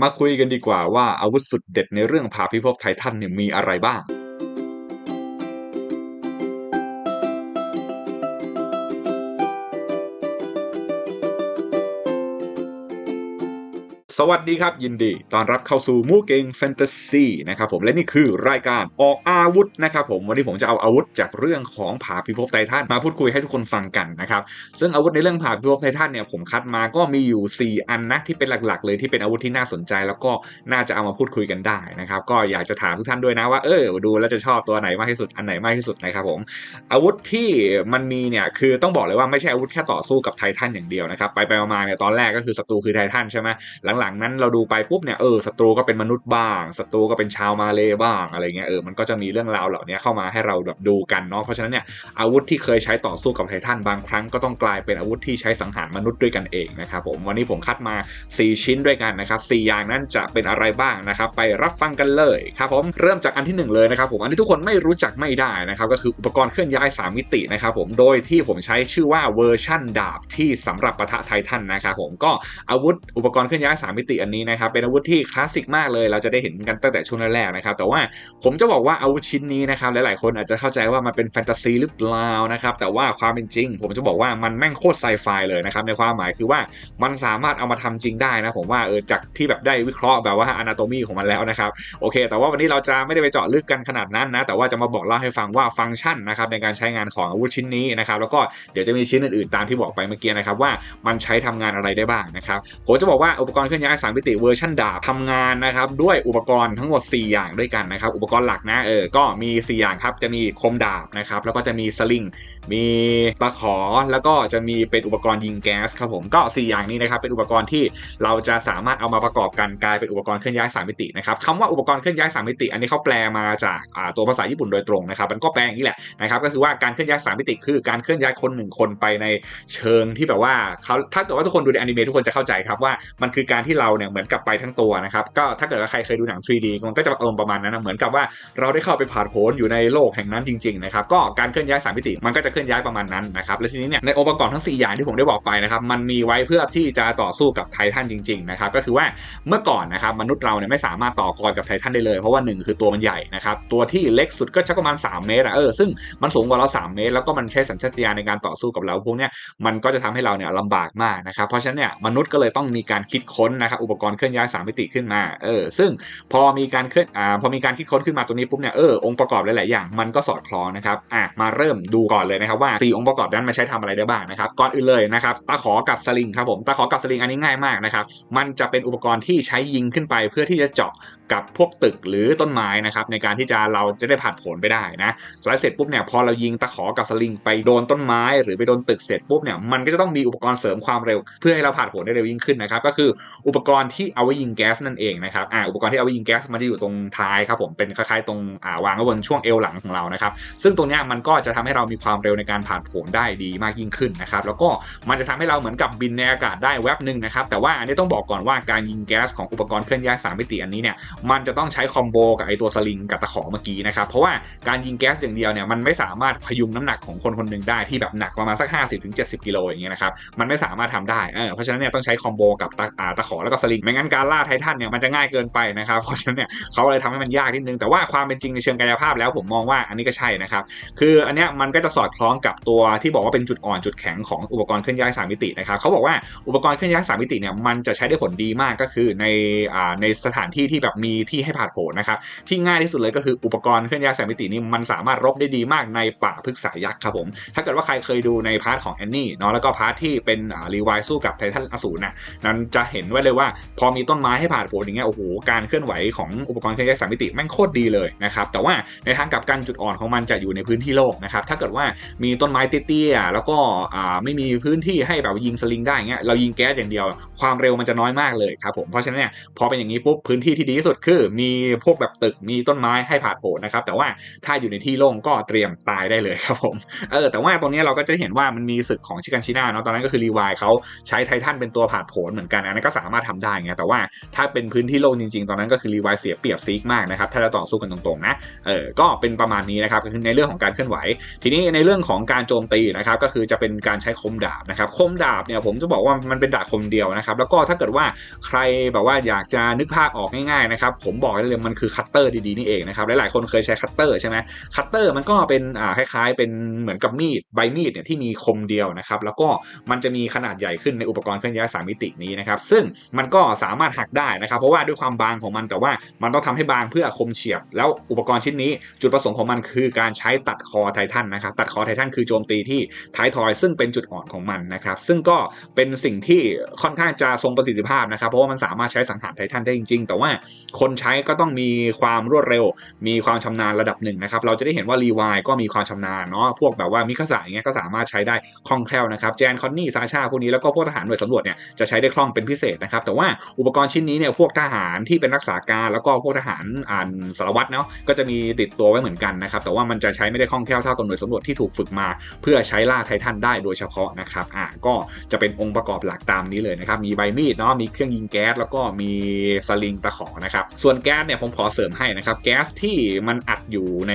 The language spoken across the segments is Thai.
มาคุยกันดีกว่าว่าอาวุธสุดเด็ดในเรื่องพาพิภพไททันเนี่ยมีอะไรบ้าง วัสดีครับ ยินดีต้อนรับเข้าสู่มูเกงแฟนตาซีนะครับผมและนี่คือรายการออกอาวุธนะครับผมวันนี้ผมจะเอาอาวุธจากเรื่องของผาพิภพไททันมาพูดคุยให้ทุกคนฟังกันนะครับซึ่งอาวุธในเรื่องผาพิภพไททันเนี่ยผมคัดมาก็มีอยู่ 4 อันนะที่เป็นหลักๆ เลยที่เป็นอาวุธที่น่าสนใจ แล้วก็น่าจะเอามาพูดคุยกันได้นะครับก็อยากจะถามทุกท่านด้วยนะว่าเออดูแล้วจะชอบตัวไหนมากที่สุดอันไหนมากที่สุดนะครับผมอาวุธที่มันมีเนี่ยคือต้องบอกเลยว่าไม่ใช่อาวุธแค่ต่อสู้กับไททันอย่างเดียวนะครับไปไปมาๆเนี่ยตอนแรกก็คือศัตรูคือไททันใช่ไหมหลังๆนั้นเราดูไปปุ๊บเนี่ยเออศัตรูก็เป็นมนุษย์บ้างศัตรูก็เป็นชาวมาเลบ้างอะไรเงี้ยเออมันก็จะมีเรื่องราวเหล่านี้เข้ามาให้เราแบบดูกันเนาะเพราะฉะนั้นเนี่ยอาวุธที่เคยใช้ต่อสู้กับไททันบางครั้งก็ต้องกลายเป็นอาวุธที่ใช้สังหารมนุษย์ด้วยกันเองนะครับผมวันนี้ผมคัดมา 4 ชิ้นด้วยกันนะครับ4อย่างนั้นจะเป็นอะไรบ้างนะครับไปรับฟังกันเลยครับผมเริ่มจากอันที่หนึ่งเลยนะครับผมอันที่ทุกคนไม่รู้จักไม่ได้นะครับก็คืออุปกรณ์เคลื่อนย้าย 3 มิตินะครับผมโดยที่ผมใช้ชื่อว่าเวอร์ชั่นดาบที่สำหรับปะทะไททันนะครับผมก็อาวุธอุปกรณ์เคลื่อนย้าย3มิติอันนี้นะครับเป็นอาวุธที่คลาสสิกมากเลย เราจะได้เห็นกันตั้งแต่ช่วงแรกๆนะครับแต่ว่าผมจะบอกว่าอาวุธชิ้นนี้นะครับหลายๆคนอาจจะเข้าใจว่ามันเป็นแฟนตาซีหรือเปล่านะครับแต่ว่าความเป็นจริง ผมจะบอกว่ามันแม่งโคตรไซไฟเลยนะครับในความหมายคือว่ามันสามารถเอามาทำจริงได้นะผมว่าเออจากที่แบบได้วิเคราะห์แบบว่าอนาโตมีของมันแล้วนะครับโอเค แต่ว่าวันนี้เราจะไม่ได้ไปเจาะลึกกันขนาดนั้นนะแต่ว่าจะมาบอกเล่าให้ฟังว่าฟังก์ชันนะครับในการใช้งานของอาวุธชิ้นนี้นะครับแล้วก็เดี๋ยวจะมีชิ้นอื่นๆตามที่บอกไปเมื่อกี้นะครับว่ามันใช้ทำงานอะไรได้บ้างนะครับผมจะบอกว่าอุปกรณ์เคลื่อนย้ายสามมิติเวอร์ชันดาบทำงานนะครับด้วยอุปกรณ์ทั้งหมด 4 อย่างด้วยกันนะครับอุปกรณ์หลักนะเออก็มี 4 อย่างครับจะมีคมดาบนะครับแล้วก็จะมีสลิงมีตะขอแล้วก็จะมีเป็นอุปกรณ์ยิงแก๊สครับผมก็ 4 อย่างนี้นะครับเป็นอุปกรณ์ที่เราจะสามารถเอามาประกอบกันกลายเป็นอุปกรณ์เคลื่อนย้าย3มิตินะครับคำว่าอุปกรณ์เคลื่อนย้าย3มิติ อันนี้เขาแปลมาจากตัวภาษาญี่ปุ่นโดยตรงนะครับมันก็แปลอย่างนี้แหละนะครับก็คือว่าการเคลื่อนย้าย3มิติ คือการเคลื่อนย้ายคนหนึ่งคนไปในเชิงที่แบบว่าเขาถ้าเกิดว่าทุกคนดูในอนิเมะทุกคนจะเข้าใจครับว่ามันคือการที่เราเนี่ยเหมือนกับไปทั้งตัวนะครับก็ถ้าเกิดว่าใครเคยดูหนัง 3D มันก็จะอารมณ์ประมาณนั้นนะเหมือนกับว่าเราได้เข้าไปผ่านโผนอยู่ในโลกแห่งนั้นจริงๆนะครับก็การเคลื่อนย้ายสามมิติมันก็จะเคลื่อนย้ายประมาณนั้นนะครับและทีนี้เนี่ยในองค์ประกอบทั้ง 4 อย่างที่ผมได้บอกไปนะครับมันมีไว้เพื่อที่จะต่อสู้กับไททันจริงๆนะครับก็คือว่าเมื่อก่อนนะครับมนุษย์เราเนี่ยไม่สามารถต่อกรกับไททันได้เลย เพราะว่าหนึ่งคือตัวมันใหญ่นะครับตัวที่เล็กสุดก็ชักประมาณ 3 เมตรอะเออซึ่งมันสูงกว่าเรา 3 เมตร แล้วก็มันใช้สัญชาตญาณในการต่อสู้กับเราพวกเนี้ยมันก็จะทำให้เราเนี่ยลำบากมากนะครับเพราะฉะนั้นเนี่ยมนุษย์ก็เลยต้องมีการคิดค้นนะครับอุปกรณ์เคลื่อนย้าย 3 มิติขึ้นมาเออซึ่งพอมีการเคลื่อนอ่าพอมีการคิดค้นขึ้นมาตรงนี้ปุ๊บเนี่ยเออองค์ประกอบหลายๆอย่างมันก็สอดคล้องนะครับอะมาเริ่มดูก่อนเลยนะครับว่า 4 องค์ประกอบนั้นมันใช้ทำอะไรได้บ้างนะครับก่อนอื่นเลยนะครับตะขอกับสลิงครับผมตะขอกับสลิงอันนี้ง่ายมากนะครับมันจะเป็นอุปกรณ์ที่ใช้ยิงขึ้นไป เพื่อที่จะเจาะกับพวกตึกหรือต้นไม้นะครับในการที่จะเราจะได้ผ่านผลไปได้นะแล้วเสร็จปุ๊บเนี่ยพอเรายิงตะขอกับสลิงไปโดนต้นไม้หรือไปโดนตึกเสร็จปุ๊บเนี่ยมันก็จะต้องมีอุปกรณ์เสริมความเร็ว เพื่อให้เราผ่านผลได้เร็วยิ่งขึ้นนะครับก็คืออุปกรณ์ที่เอาไว้ยิงแก๊สนั่นเองนะครับอ่าอุปกรณ์ที่เอาไว้ยิงแก๊สมันจะอยู่ตรงท้ายครับผมเป็นคล้ายๆตรงอ่าวางไว้บนช่วงเอวหลังของเรานะครับซึ่งตรงนี้มันก็จะทำให้เรามีความเร็วในการผ่านผลได้ดีมากยิ่งขึ้นนะครับแล้วก็มันจะทำให้เราเหมือนกับบินในอากาศได้แวบหนึ่งนะครับแต่ว่าอันนี้ต้องบอกก่อนว่าการยิงแก๊สของอุปกรณ์เคลื่อนย้ายสามมิติอันนี้เนี่ยมันจะต้องใช้คอมโบกับไอตัวสลิงกับตะขอเมื่อกี้นะครับเพราะว่าการยิงแก๊สอย่างเดียวเนี่ยมันไม่สามารถพยุงน้ำหนักของคนคนหนึ่งได้ที่แบบหนักประมาณสัก 50-70กิโลอย่างเงี้ยนะครับมันไม่สามารถทำได้เออเพราะฉะนั้นเนี่ยต้องใช้คอมโบกับตะตะขอแล้วก็สลิงไม่งั้นการล่าไททันเนี่ยมันจะง่ายเกินไปนะครับเพราะฉะนั้นเนี่ยเขาเลยทำให้มันยากนิดนึงแต่ว่าความเป็นจริงในเชิงกายภาพแล้วผมมองว่าอันนี้ก็ใช่นะครับคืออันเนี้ยมันก็จะสอดคล้องกับตัวที่บอกว่าเป็นจุดอ่อนจุดแข็งของอุปกรณ์เคลื่อนย้ายสามมิตินะครับเขาบอกว่าอุปกรณ์เคลื่อนย้ายสามมิติเนี่ยมันจะใช้ได้ผลดีมากก็คือในอ่าในสถานที่ที่แบบมีที่ให้ผ่าโผนะครับที่ง่ายที่สุดเลยก็คืออุปกรณ์เคลื่อนย้ายสามมิตินี้มันสามารถรบได้ดีมากในป่าพฤกษายักษ์ครับผมถ้าเกิดว่าใครเคยดูในพาร์ทของแอนนี่เนาะแล้วก็พาร์ทที่เป็นอ่ารีวซ์สู้กับไททันอสูรนะนั้นจะเห็นไว้เลยว่า พอมีต้นไม้ให้ผ่านโผล่อย่างเงี้ยโอ้โหการเคลื่อนไหวของอุปกรณ์เคลื่อนย้ายสามมิติแม่งโคตรดีเลยนะครับแต่ว่าในทางกลับกันจุดอ่อนของมันจะอยู่ในพื้นที่โล่งนะครับถ้าเกิดว่ามีต้นไม้เตี้ยๆแล้วก็ไม่มีพื้นที่ให้แบบยิงสลิงได้เงี้ยเรายิงแก๊สอย่างเดียว ความเร็วมันจะน้อยมากเลยครับผมเพราะฉะนั้นเนี่ยพอเป็นอย่างนี้ปุ๊บพื้นที่ที่ดีที่สุดคือ มีพวกแบบตึกมีต้นไม้ให้ผ่านโผล่นะครับแต่ว่าถ้าอยู่ในที่โล่งก็เตรียมตายได้เลยครับผมเออแต่ว่าตรงนี้เราก็จะเห็นว่ามันมีศึกของชิกันชิน่าเนาะตอนนั้นก็คือรีวายเขาใช้ไททันเป็นตัวผ่านผลเหมือนกันอันนั้นก็สามารถถทำได้ไงแต่ว่าถ้าเป็นพื้นที่โล่งจริงๆ ตอนนั้นก็คือรีไวเสียเปรียบซีกมากนะครับถ้าจะต่อสู้กันตรงๆนะเออก็เป็นประมาณนี้นะครับก็คือในเรื่องของการเคลื่อนไหว ทีนี้ในเรื่องของการโจมตีนะครับก็คือจะเป็นการใช้คมดาบนะครับคมดาบเนี่ยผมจะบอกว่ามันเป็นดาบคมเดียวนะครับแล้วก็ถ้าเกิดว่าใครแบบว่าอยากจะนึกภาพออกง่ายๆนะครับผมบอกได้เลยมันคือคัตเตอร์ดีๆนี่เองนะครับหลายๆคนเคยใช้คัตเตอร์ใช่ไหมคัตเตอร์มันก็เป็นอ่าคล้ายๆ เป็นเหมือนกับมีดใบมีดเนี่ยที่มีคมเดียวนะครับแล้วก็มันจะมีขนาดใหญ่ขึ้นในอุปกรณ์เคลื่อนย้ายสามมิตินี้นะครับซึ่งมันก็สามารถหักได้นะครับ เพราะว่าด้วยความบางของมันแต่ว่ามันต้องทำให้บางเพื่อคมเฉียบ แล้วอุปกรณ์ชิ้นนี้จุดประสงค์ของมันคือการใช้ตัดคอไททันนะครับตัดคอไททันคือโจมตีที่ท้ายทอย ซึ่งเป็นจุดอ่อนของมันนะครับ ซึ่งก็เป็นสิ่งที่ค่อนข้างจะทรงประสิทธิภาพนะครับ เพราะว่ามันสามารถใช้สังหารไททันได้จริง ๆ แต่ว่าคนใช้ก็ต้องมีความรวดเร็ว มีความชำนาญระดับหนึ่งนะครับ เราจะได้เห็นว่ารีวายก็มีความชำนาญเนาะพวกแบบว่ามิคาสะอย่างเงี้ยก็สามารถใช้ได้คล่องแคล่วนะครับแจนคอนนี่ซาชาพวกนี้แล้วก็พวกทหารหน่วยสำรวจเนี่ยจะใช้ได้คล่องเป็นพิเศษนะครับแต่ว่าอุปกรณ์ชิ้นนี้เนี่ยพวกทหารที่เป็นรักษาการแล้วก็พวกทหารอ่านสารวัตรเนาะก็จะมีติดตัวไว้เหมือนกันนะครับแต่ว่ามันจะใช้ไม่ได้คล่องแคล่วเท่ากับหน่วยสำรวจที่ถูกฝึกมา เพื่อใช้ล่าไททันได้โดยเฉพาะนะครับอ่าก็จะเป็นองค์ประกอบหลักตามนี้เลยนะครับมีใบมีดเนาะมีเครื่องยิงแก๊สแล้วก็มีสลิงตะขอนะครับส่วนแก๊สเนี่ยผมขอเสริมให้นะครับแก๊สที่มันอัดอยู่ใน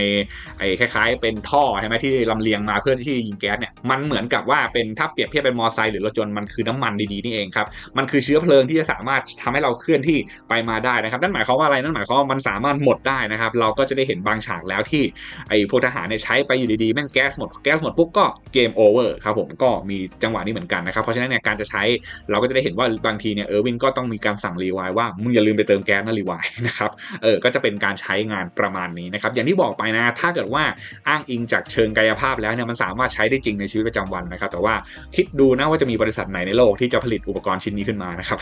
ไอ้คล้ายๆ เป็นท่อใช่ไหมที่ลำเลียงมาเพื่อที่ยิงแก๊สเนี่ยมันเหมือนกับว่าเป็นถ้าเปรียบเทียบเป็นมอเตอร์ไซค์หรือรถยนต์มันคือน้ำมันดีๆนี่เองครับมันคือเชื้อเพลิงที่จะสามารถทำให้เราเคลื่อนที่ไปมาได้นะครับ นั่นหมายความว่าอะไรนั่นหมายความว่ามันสามารถหมดได้นะครับ เราก็จะได้เห็นบางฉากแล้วที่ไอ้พวกทหารเนี่ยใช้ไปอยู่ดีๆแม่งแก๊สหมดแก๊สหมดปุ๊บก็เกมโอเวอร์ครับผมก็มีจังหวะนี้เหมือนกันนะครับเพราะฉะนั้นเนี่ยการจะใช้เราก็จะได้เห็นว่าบางทีเนี่ยเออร์วินก็ต้องมีการสั่งรีไวล์ว่ามึงอย่าลืมไปเติมแก๊สนะรีไวล์นะครับเออก็จะเป็นการใช้งานประมาณนี้นะครับอย่างที่บอกไปนะ ถ้าเกิดว่าอ้างอิงจากเชิงกายภาพแล้วเนี่ยมันสามารถใช้ได้จริงในชีวิตประจำวันนะครับแต่ว่าคิดดูนะว่าจะมีบริษัทไหนในโลกที่จะผลิตอุปกรณ์ชิ้นนี้ขึ้นมานะครับ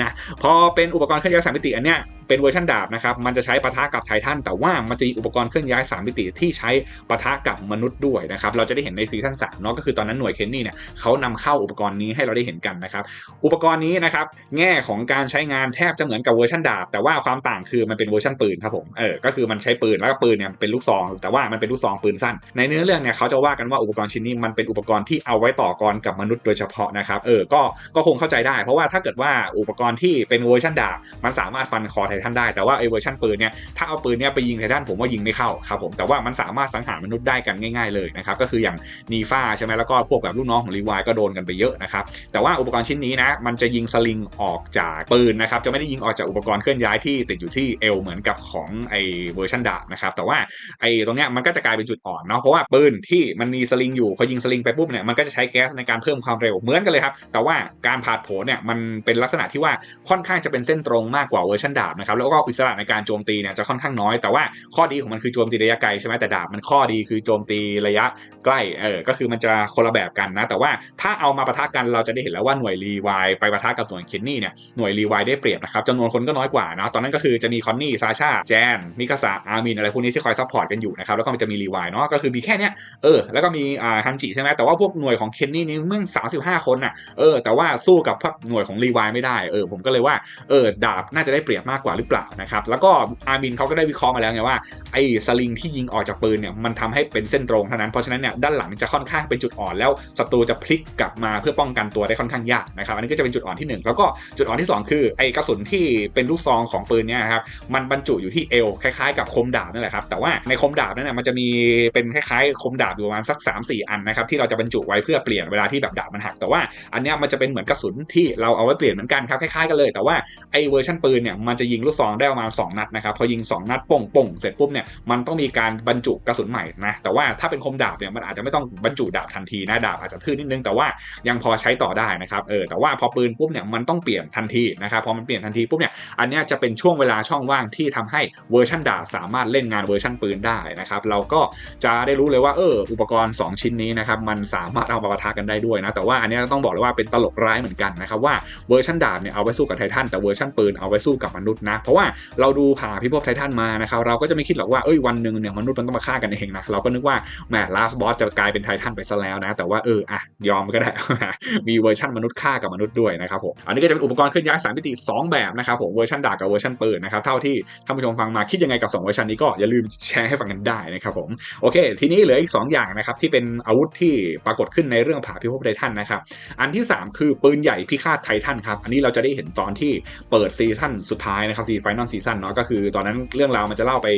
นะพอเป็นอุปกรณ์เคลื่อนย้ายสามมิติอันเนี้ยเป็นเวอร์ชันดาบนะครับมันจะใช้ปะทะกับไททันแต่ว่ามันจะมีอุปกรณ์เคลื่อนย้ายสามมิติที่ใช้ปะทะกับมนุษย์ด้วยนะครับเราจะได้เห็นในซีซั่นสามเนาะก็คือตอนนั้นหน่วยเคนนี่เนี่ยเขานำเข้าอุปกรณ์นี้ให้เราได้เห็นกันนะครับอุปกรณ์นี้นะครับแง่ของการใช้งานแทบจะเหมือนกับเวอร์ชันดาบ แต่ว่าความต่างคือมันเป็นเวอร์ชันปืนครับผมเออก็คือมันใช้ปืนแล้วก็ปืนเนี่ยเป็นลูกซอง แต่ว่ามันเป็นลูกซองปืนสั้น ในเนื้อเรื่องเนี่ยเขาจะว่ากันว่าอุปกรณ์ชิ้นนี้มันเป็นอุปกรณ์ที่เอาไว้ต่อกรกับมนุษย์โดยเฉพาะนะครับเออก็ก็คงเข้าใจได้เพราะว่าถ้าเกิดว่าอุปกรณ์ที่เป็นเวอร์ชันดาบมันสามารถฟันคอไททันได้แต่ว่าไอเวอร์ชันปืนเนี่ยถ้าเอาปืนเนี่ยไปยิงไททันผมว่ายิงไม่เข้าครับผมแต่ว่ามันสามารถสังหารมนุษย์ได้กันง่ายๆเลยนะครับก็คืออย่างนีฟ้าใช่ไหมแล้วก็พวกแบบลูกน้องของรีวายก็โดนกันไปเยอะนะครับแต่ว่าอุปกรณ์ชิ้นนี้นะมันจะยิงสลิงออกจากปืนนะครับจะไม่ได้ยิงออกจากอุปกรณ์เคลื่อนย้ายที่ติดอยู่ที่เอวเหมือนกับของไอเวอร์ชันดาบนะครับแต่ว่าไอตรงเนี้ยมันก็จะกลายเป็นจุดอ่อนเนาะเพราะว่าปืนที่มันมีสลิงอยู่พอยิงสลิงไปปุ๊บเนี่ยมันก็จะใช้แก๊สในการเพิ่มความเร็วเหมือนกันเลยครับแต่ว่าการผ่าโผเนี่ยมันเป็นลักษณะที่ว่าค่อนข้างจะเป็นเส้นตรงมากกว่าเวอร์ชันดาบนะครับแล้วก็อิสระในการโจมตีเนี่ยจะค่อนข้างน้อย แต่ว่าข้อดีของมันคือโจมตีระยะไกลใช่ไหมแต่ดาบมันข้อดีคือโจมตีระยะใกล้เออก็คือมันจะคนละแบบกันนะ แต่ว่าถ้าเอามาปะทะกันเราจะได้เห็นแล้วว่าหน่วยรีวายไปปะทะกับหน่วยเคนนี่เนี่ยหน่วยรีวายได้เปรียบนะครับจำนวนคนก็น้อยกว่านะตอนนั้นก็คือจะมีคอนนี่ซาชาแจนมิคาสะอาร์มินอะไรพวกนี้ที่คอยซัพพอร์ตกันอยู่นะครับแล้วก็มันจะมีรีวายเนาะก็คือมีแค่เนี้ยเออแล้วก็มีอ่าฮันจิใช่ไหมแต่ว่าพวกหน่วยของเคนนี่นี่เมื่อสามสิบห้าคนน่ะเออแต่ว่าสู้กับพวกหน่วยของรีวายไม่ได้เออผมก็เลยว่าเออดาบน่าจะได้เปรียบมากกว่าหรือเปล่านะครับแล้วก็อาร์มินเขาก็ได้วิเคราะห์มาแล้วไงว่าไอ้สลิงที่ยิงออกจากปืนเนี่ยมันทำให้เป็นเส้นตรงเท่านั้นเพราะฉะนั้นเนี่ยด้านหลังจะค่อนข้างเป็นจุดอ่อนแล้วศัตรูจะพลิกกลับมาเพื่อป้องกันตัวได้ค่อนข้างยากนะครับอันนี้ก็จะเป็นจุดอ่อนที่หนึ่งแล้วก็จุดอ่อนที่สองคือไอ้กระสุนที่เป็นลูกซองของปืนเนี่ยครับมันบรรจุอยู่ที่เอวคล้ายๆ กับคมดาบนั่นแหละครับแต่ว่าในคมดาบนั้นเนี่ยมันจะมีเป็นคล้ายๆคมดาบอยู่ประมาณสัก 3 4 อันนะครับที่เราจะบรรจุไว้เพื่อเปลี่ยนเวลาที่แบบดาบมันหักแต่ว่าอันเนี้ยมันจะเป็นเหมือนกระสุนที่เราเอาไว้เปลี่ยนเหมือนกันครับคล้ายๆกันเลยแต่ว่าไอ้เวอร์ชันปืนเนี่ยมันจะยิงลูกซองได้ประมาณ2นัดนะครับพอยิง 2 นัดป่งป่งเสร็จปุ๊บเนี่ยมันต้องมีการบรรจุกระสุนใหม่นะแต่ว่าถ้าเป็นคมดาบเนี่ยมันอาจจะไม่ต้องบรรจุดาบทันทีนะดาบอาจจะทื่อนิดนึงแต่ว่ายังพอใช้ต่อได้นะครับเออแต่ว่าพอปืนปุ๊บเนี่ยมันต้องเปลี่ยนทันทีนะครับพอมันเปลี่ยนทันทีปุ๊บเนี่ยอันนี้จะเป็นช่วงเวลาช่องว่างที่ทำให้เวอร์ชันดาบสามารถเล่นงานเวอร์ชันปืนได้นะครับเราก็จะได้รู้เลยว่าเอออุปกรณ์ 2 ชิ้นนี้นะครับมันสามารถเอามาปะทะกันได้ด้วยนะแต่ว่าอันนี้ต้องบอกเลยว่าเป็นตลกร้ายเหมือนกันนะครับว่าเวอร์ชันดาบเนี่ยเอาไว้สู้กับไททันแต่เวอร์ชันปืนเอาไว้สู้กับมนุษย์นะ เพราะว่าเราดูผ่าพิภพไททันมานะครับเราก็จะไม่คิดหรอกว่าเอ้ยวันหนึ่งเนี่ยมนุษย์มันต้องมาฆ่ากันเองนะเราก็นึกว่าแหมลาสบอสจะกลายเป็นไททันไปซะแล้วนะแต่ว่าเอออะยอมก็ได้ มีเวอร์ชันมนุษย์ฆ่ากับมนุษย์ด้วยนะครับผมอันนี้ก็จะเป็นอุปกรณ์เคลื่อนย้ายสามมิติ 2 แบบนะครับผมเวอร์ชันดาบกับเวอร์ชันปืนนะครับเท่าที่ท่านผู้ชมฟังมาคิดยังไงกับ2เวอร์ชันนี้ก็อย่าลืมแชร์ให้ฟังกันได้นะครับผมโอเค ทีนี้เหลืออีก 2 อย่างนะครับที่เป็นอาวุธที่ปรากฏขึ้นในเรื่องผ่าพิภพไททันนะครับอันที่ 3 คือปืนใหญ่พิฆาตไททันครับ อันนี้เราจะได้เห็นตอนที่เปิดซีซั่นสุดท้ายนะครับซีไฟนอลซีซั่นเนาะก็คือตอนนั้นเรื่องราวมันจะเล่าไป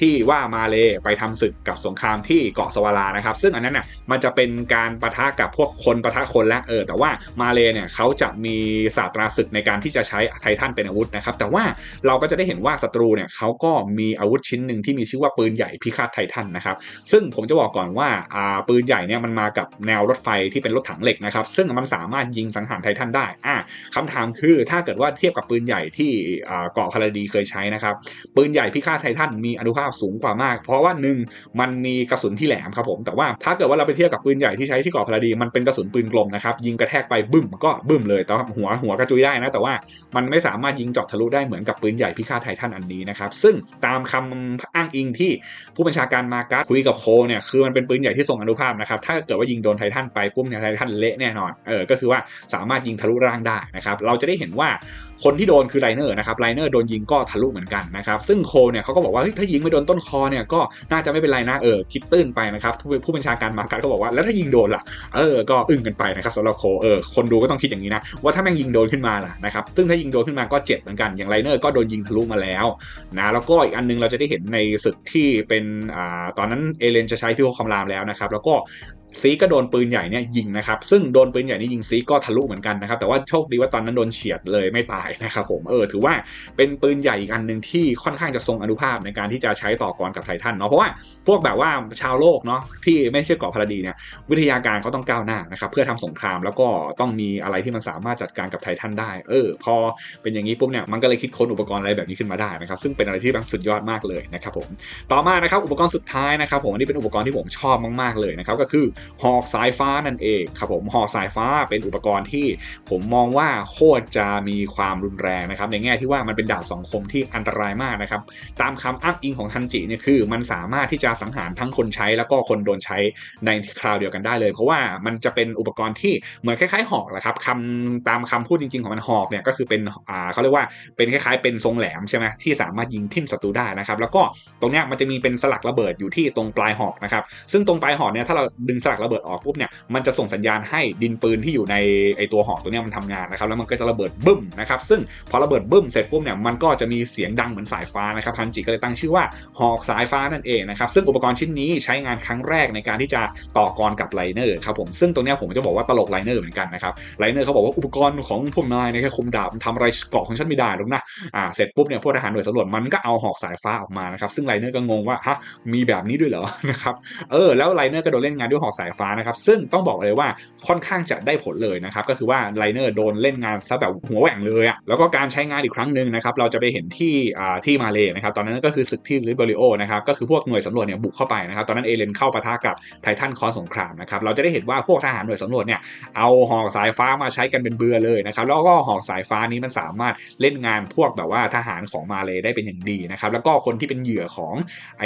ที่ว่ามาเลไปทำศึกกับสงครามที่เกาะสวารานะครับ ซึ่งอันนั้นน่ะมันจะเป็นการประทะกับพวกคนประทะคนแล้วเออ แต่ว่ามาเลเนี่ยเขาจะมีศาสตราศึกในการที่จะใช้ไททันเป็นอาวุธนะครับแต่ว่าเราก็จะได้เห็นว่าศัตรูเนี่ยเขาก็มีอาวุธชิ้นหนึ่งที่มีชื่อว่าปืนใหญ่พิฆาตไททันนะครับซึ่งผมจะบอกก่อนว่าอ่าปืนใหญ่เนี่ยมันมากับแนวรถไฟที่เป็นรถถังเหล็กนะครับซึ่งมันสามารถยิงสังหารไททันได้อ่าคำถามคือถ้าเกิดว่าเทียบกับปืนใหญ่ที่เกาะพาราดีเคยใช้นะครับปืนใหญ่พิฆาตไททันมีอนุภาพสูงกว่ามาก เพราะว่าหนึ่งมันมีกระสุนที่แหลมครับผมแต่ว่าถ้าเกิดว่าเราไปเทียบกับปืนใหญ่ที่ใช้ที่เกาะพาราดีมันเป็นกระสุนปืนกลมนะครับยิงกระแทกไปบึ้มก็บึ้มเลยแต่หัวหัวกระจุยได้นะแต่ว่ามันไม่สามารถยิงเจาะทะลุได้เหมือนกับปืนใหญ่พิฆาตไททันอันนี้นะครับซึ่งตามคำอ้างอิงที่ผู้บัญชาการมาการ์ดคุยกับโคเนี่ยคือมันเป็นปืนใหญ่ที่ทรงอนุภาพนะครับถ้าเกิดว่ายิงโดนไททันไปปุ๊บเนี่ยไททันเละแน่นอนเออก็คือว่าสามารถยิงทะลุร่างได้นะครับเราจะได้เห็นว่าคนที่โดนคือไลเนอร์นะครับไลเนอร์โดนยิงก็ทะลุเหมือนกันนะครับซึ่งโคเนี่ยเขาก็บอกว่าเฮ้ยถ้ายิงไม่โดนต้นคอเนี่ยก็น่าจะไม่เป็นไรนะเออคิดตื้นไปนะครับผู้บัญชาการมาการ์ดก็บอกว่าแล้วถ้ายิงโดนล่ะเออก็อึ้งกันไปนะครับสำหรับโคเออคนดูก็ต้องคิดอย่างนี้นะว่าถ้าแม่งยิงโดนขึ้นมาล่ะนะครับซึ่งถ้ายิงโดนขึ้นมาก็เจ็บเหมือนกันอย่างไลเนอร์ก็โดนยิงทะลุมาแล้วนะแล้วก็อีกอันนึงเราจะได้เห็นในศึกที่เป็นอ่าตอนนั้นเอเลนจะใช้พิโคคำรามแล้วนะครับแล้วก็ ซีก็โดนปืนใหญ่เนี่ยยิงนะครับ ซึ่งโดนปืนใหญ่นี่ยิงซีก็ทะลุเหมือนกันนะครับ แต่ว่าโชคดีว่าตอนนั้นโดนเฉียดเลยไม่ตายนะครับผมเออถือว่าเป็นปืนใหญ่อีกอันหนึ่งที่ค่อนข้างจะทรงอนุภาพในการที่จะใช้ต่อกรกับไททันเนาะเพราะว่าพวกแบบว่าชาวโลกเนาะที่ไม่ใช่เกาะพาราดีเนี่ยวิทยาการเขาต้องก้าวหน้านะครับเพื่อทำสงครามแล้วก็ต้องมีอะไรที่มันสามารถจัดการกับไททันได้ เออ พอเป็นอย่างนี้ปุ๊บเนี่ยมันก็เลยคิดค้นอุปกรณ์อะไรแบบนี้ขึ้นมาได้นะครับ ซึ่งเป็นอะไรที่แบบสุดยอดมากเลยนะครับผมต่อมานะครับอุปกรณ์สุดท้ายนะครับผมอันนี้เป็นอุปกรณ์ที่ผมชอบมากๆเลยนะครับก็คือหอกสายฟ้านั่นเองครับผมหอกสายฟ้าเป็นอุปกรณ์ที่ผมมองว่าโคตรจะมีความรุนแรงนะครับในแง่ที่ว่ามันเป็นดาบสองคมที่อันตรายมากนะครับตามคำอ้างอิงของทันจิเนี่ยคือ มันสามารถที่จะสังหารทั้งคนใช้แล้วก็คนโดนใช้ในคราวเดียวกันได้เลย เพราะว่ามันจะเป็นอุปกรณ์ที่เหมือนคล้ายๆ หอกแหละครับคำตามคำพูดจริง ๆของมันหอกเนี่ยก็คือเป็นอ่าเขาเรียกว่าเป็นคล้ายๆ เป็นทรงแหลมใช่ไหมที่สามารถยิงทิ่มศัตรูได้นะครับ แล้วก็ตรงเนี้ยมันจะมีเป็นสลักระเบิดอยู่ที่ตรงปลายหอกนะครับซึ่งตรงปลายหอกเนี่ยถ้าเราดึงสลักระเบิดออกปุ๊บเนี่ยมันจะส่งสัญญาณให้ดินปืนที่อยู่ในไอตัวหอกตัวนี้มันทำงานนะครับแล้วมันก็จะระเบิดบึ้มนะครับซึ่งพอระเบิดบึ้มเสร็จปุ๊บเนี่ยมันก็จะมีเสียงดังเหมือนสายฟ้านะครับพันจิก็เลยตั้งชื่อว่าหอกสายฟ้านั่นเองนะครับซึ่งอุปกรณ์ชิ้นนี้ใช้งานครั้งแรกในการที่จะต่อกรกับไลเนอร์ครับผมซึ่งตรงนี้ผมจะบอกว่าตลกไลเนอร์เหมือนกันนะครับไลเนอร์เขาบอกว่าอุปกรณ์ของพวกนายในแค่คมดาบทำอะไรเกาะของฉันไม่ได้หรอกนะอ่าเสร็จปุ๊บเนี่ยพวกทหารหน่วยสำรวจมันก็เอาหอกสายฟ้าออกมานะครับซึ่งไลเนอร์ก็งงว่าฮะมีแบบนี้ด้วยเหรอนะครับเออแล้วไลเนอร์ก็โดนเล่นงานด้วยหอกสายฟ้านะครับ ซึ่งต้องบอกเลยว่าค่อนข้างจะได้ผลเลยนะครับ ก็คือว่าไลเนอร์โดนเล่นงานซะแบบหัวแหว่งเลยอะแล้วก็การใช้งานอีกครั้งหนึ่งนะครับเราจะไปเห็นที่อ่าที่มาเลยนะครับตอนนั้นก็คือศึกที่ลิเบริโอนะครับก็คือพวกหน่วยสำรวจเนี่ยบุกเข้าไปนะครับตอนนั้นเอเลนเข้าปะทะกับไททันคอนสงครามนะครับเราจะได้เห็นว่าพวกทหารหน่วยสำรวจเนี่ยเอาหอกสายฟ้ามาใช้กันเป็นเบือเลยนะครับแล้วก็หอกสายฟ้านี้มันสามารถเล่นงานพวกแบบว่าทหารของมาเลยได้เป็นอย่างดีนะครับแล้วก็คนที่เป็นเหยื่อของไอ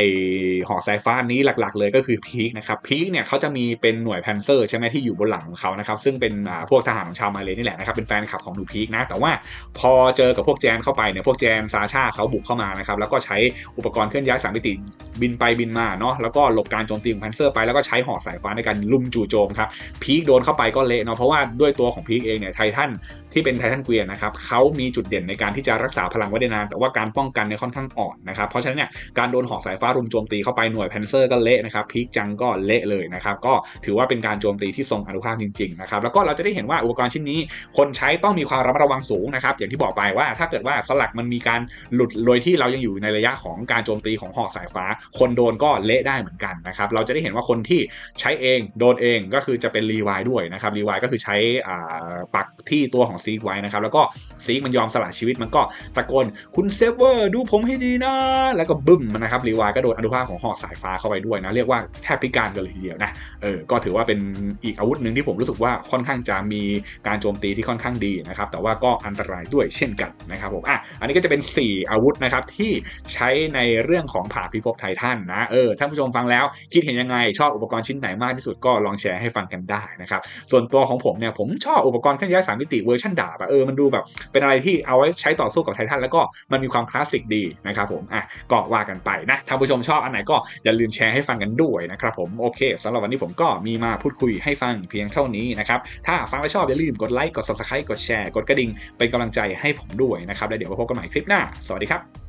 หอกสายฟ้านี้หลักๆ เลยก็คือพีคนะครับพีคเนี่ยเขาจะมีเป็นหน่วยแพนเซอร์ใช่ไหมที่อยู่บนหลังของเขานะครับซึ่งเป็นพวกทหารของชาวมาเลยนี่แหละนะครับเป็นแฟนคลับของดูพีคนะแต่ว่าพอเจอกับพวกแจนเข้าไปเนี่ยพวกแจนซาชาเขาบุกเข้ามานะครับแล้วก็ใช้อุปกรณ์เคลื่อนย้ายสามมิติบินไปบินมาเนาะแล้วก็หลบการโจมตีของแพนเซอร์ไปแล้วก็ใช้หอกสายฟ้าในการลุมจู่โจมครับพีคโดนเข้าไปก็เละเนาะเพราะว่าด้วยตัวของพีคเองเนี่ยไททันที่เป็นไททันเกวียนนะครับเขามีจุดเด่นในการที่จะรักษาพลังไว้ได้นาน แต่ว่าการป้องกันเนี่ยค่อนข้างอ่อนนะครับเพราะฉะนั้นเนี่ยการโดนหอกสายฟ้ารุมโจมตีเข้าไปหน่วยแพนเซอร์ก็เละนะครับพีคจังก็เละเลยนะครับก็ถือว่าเป็นการโจมตีที่ทรงอนุภาพจริงๆนะครับแล้วก็เราจะได้เห็นว่าอุปกรณ์ชิ้นนี้ คนใช้ต้องมีความระมัดระวังสูงนะครับอย่างที่บอกไปว่าถ้าเกิดว่าสลักมันมีการหลุดโดยที่เรายังอยู่ในระยะของการโจมตีของหอกสายฟ้า คนโดนก็เละได้เหมือนกันนะครับเราจะได้เห็นว่าคนที่ใช้เองโดนเองก็คือจะเป็นรีวายด้วยนะครับรีวายก็คือใช้ปักที่ตัวของซีกไว้นะครับแล้วก็ซีกมันยอมสละชีวิตมันก็ตะโกนคุณเซฟเวอร์ดูผมให้ดีนะแล้วก็บึ้มนะครับรีวายก็โดนอนุภาคของหอกสายฟ้าเข้าไปด้วยนะเรียกว่าแทบพิการกันเลยทีเดียวนะเออก็ถือว่าเป็นอีกอาวุธหนึ่งที่ผมรู้สึกว่าค่อนข้างจะมีการโจมตีที่ค่อนข้างดีนะครับแต่ว่าก็อันตรายด้วยเช่นกันนะครับผมอะอันนี้ก็จะเป็น 4 อาวุธนะครับที่ใช้ในเรื่องของผ่าพิภพไททันนะเออท่านผู้ชมฟังแล้ว คิดเห็นยังไงชอบอุปกรณ์ชิ้นไหนมากที่สุดก็ลองแชร์ให้ฟังกันได้นะครับส่วนตัวของผมเนี่ยผมชอบอุปกรณ์เครื่องย้ายสามมิติเวอร์ชันดาบอะเออมันดูแบบเป็นอะไรที่เอาไว้ใช้ต่อสู้กับไททันแล้วก็มันมีความคลาสสิกดีนะครับผมอะก็ว่ากันไปนะท่านผู้ชมชอบอันไหนก็อย่าลืมแชร์ให้ฟังกันด้วยนะครับผมโอเคสำหรับวันนี้ผมผมก็มีมาพูดคุยให้ฟังเพียงเท่านี้นะครับถ้าฟังแล้วชอบอย่าลืมกดไลค์กด subscribe กดแชร์กดกระดิ่งเป็นกำลังใจให้ผมด้วยนะครับแล้วเดี๋ยวมาพบกันใหม่คลิปหน้า สวัสดีครับ